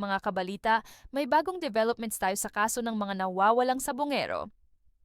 Mga kabalita, may bagong developments tayo sa kaso ng mga nawawalang sabongero.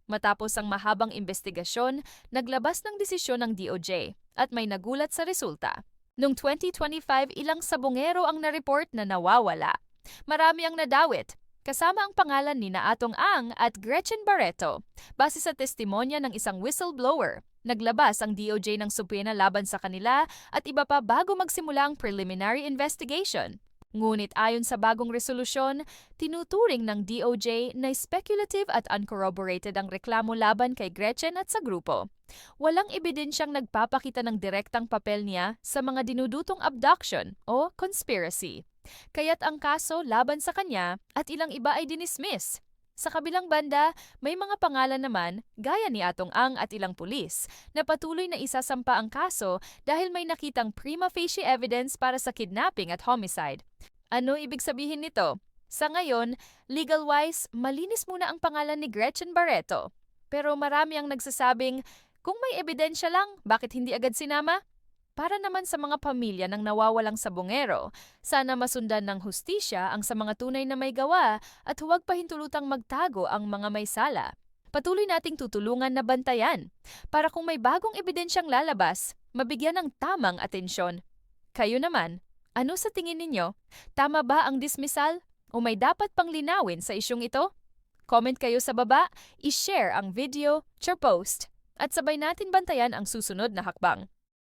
Matapos ang mahabang investigasyon, naglabas ng desisyon ng DOJ at may nagulat sa resulta. Noong 2025, ilang sabongero ang na-report na nawawala. Marami ang nadawit, kasama ang pangalan ni Naatong Ang at Gretchen Barreto. Base sa testimonya ng isang whistleblower, naglabas ang DOJ ng subpoena laban sa kanila at iba pa bago magsimula ang preliminary investigation. Ngunit ayon sa bagong resolusyon, tinuturing ng DOJ na speculative at uncorroborated ang reklamo laban kay Gretchen at sa grupo. Walang ebidensyang nagpapakita ng direktang papel niya sa mga dinudutong abduction o conspiracy. Kaya't ang kaso laban sa kanya at ilang iba ay dinismiss. Sa kabilang banda, may mga pangalan naman, gaya ni Atong Ang at ilang pulis, na patuloy na isasampa ang kaso dahil may nakitang prima facie evidence para sa kidnapping at homicide. Ano ibig sabihin nito? Sa ngayon, legal-wise, malinis muna ang pangalan ni Gretchen Barreto. Pero marami ang nagsasabing, kung may ebidensya lang, bakit hindi agad sinama? Para naman sa mga pamilya ng nawawalang sabongero, sana masundan ng hustisya ang sa mga tunay na may gawa at huwag pahintulutang magtago ang mga may sala. Patuloy nating tutulungan na bantayan para kung may bagong ebidensyang lalabas, mabigyan ng tamang atensyon. Kayo naman, ano sa tingin ninyo? Tama ba ang dismissal? O may dapat pang linawin sa isyong ito? Comment kayo sa baba, i-share ang video, share post, at sabay natin bantayan ang susunod na hakbang.